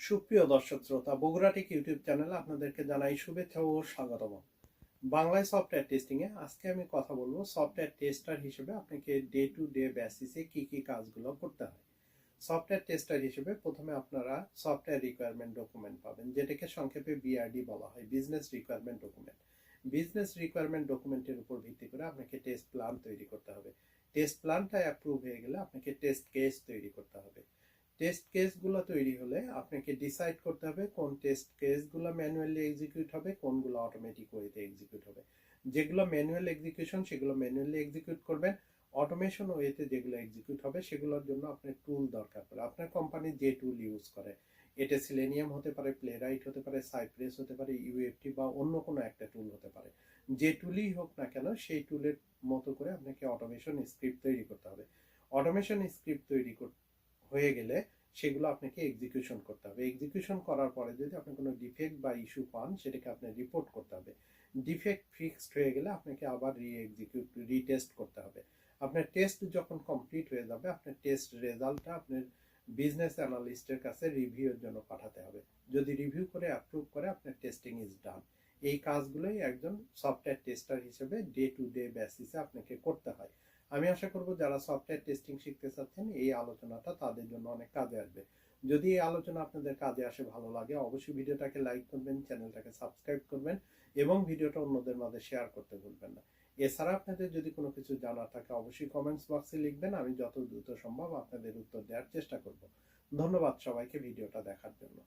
সুপ্রিয় দর্শক শ্রোতা বগুড়াটিক ইউটিউব চ্যানেলে আপনাদেরকে জানাই শুভেচ্ছা ও স্বাগতম। বাংলায় সফটওয়্যার টেস্টিং এ আজকে আমি কথা বলব সফটওয়্যার টেস্টার হিসেবে আপনাকে ডে টু ডে বেসিসে কি কি কাজগুলো করতে হয়। সফটওয়্যার টেস্টার হিসেবে প্রথমে আপনারা সফটওয়্যার রিকোয়ারমেন্ট ডকুমেন্ট পাবেন, যেটাকে সংক্ষেপে বিআরডি বলা হয় business requirement document business requirement ডকুমেন্টের উপর ভিত্তি করে আপনাকে টেস্ট প্ল্যান তৈরি করতে হবে। টেস্ট প্ল্যানটা অ্যাপ্রুভ হয়ে গেলে আপনাকে টেস্ট কেস তৈরি করতে হবে। টেস্ট কেসগুলো তৈরি হলে আপনাকে ডিসাইড করতে হবে কোন টেস্ট কেসগুলো ম্যানুয়ালি এক্সিকিউট হবে, কোনগুলো অটোমেটিক ওয়েতে এক্সিকিউট হবে। যেগুলো ম্যানুয়াল এক্সিকিউশন সেগুলো ম্যানুয়ালি এক্সিকিউট করবেন। অটোমেশন ওয়েতে যেগুলো এক্সিকিউট হবে, সেগুলোর জন্য আপনার টুল দরকার পড়ে। আপনার কোম্পানি যে টুল ইউজ করে, এটা সিলেনিয়াম হতে পারে প্লেরাইট হতে পারে সাইপ্রেস হতে পারে ইউএফটি বা অন্য কোনো একটা টুল হতে পারে। যে টুলই হোক না কেন, সেই টুলের মতো করে আপনাকে অটোমেশন স্ক্রিপ্ট তৈরি করতে হবে। অটোমেশন স্ক্রিপ্ট তৈরি হয়ে গেলে সেগুলো আপনাকে এক্সিকিউশন করতে হবে। এক্সিকিউশন করার পরে যদি আপনি কোনো ডিফেক্ট বা ইস্যু পান, সেটাকে আপনি রিপোর্ট করতে হবে। ডিফেক্ট ফিক্সড হয়ে গেলে আপনাকে আবার রি এক্সিকিউট রিটেস্ট করতে হবে। আপনার টেস্ট যখন কমপ্লিট হয়ে যাবে, আপনার টেস্ট রেজাল্টটা আপনার বিজনেস অ্যানালিস্টের কাছে রিভিউর জন্য পাঠাতে হবে। যদি রিভিউ করে অ্যাপ্রুভ করে, আপনার টেস্টিং ইজ ডান এই কাজগুলোই একজন সফটওয়্যার টেস্টার হিসেবে ডে টু ডে বেসিসে আপনাকে করতে হয়। আমি আশা করব যারা সফটওয়্যার টেস্টিং শিখতে চাচ্ছেন, এই আলোচনাটা তাদের জন্য অনেক কাজে আসবে। যদি এই আলোচনা আপনাদের কাজে আসে, ভালো লাগে, অবশ্যই ভিডিওটাকে লাইক করবেন চ্যানেলটাকে সাবস্ক্রাইব করবেন এবং ভিডিওটা অন্যদের মাঝে শেয়ার করতে ভুলবেন না। এছাড়া আপনাদের যদি কোনো কিছু জানার থাকে, অবশ্যই কমেন্টস বক্সে লিখবেন, আমি যত দ্রুত সম্ভব আপনাদের উত্তর দেওয়ার চেষ্টা করব। ধন্যবাদ সবাইকে ভিডিওটা দেখার জন্য।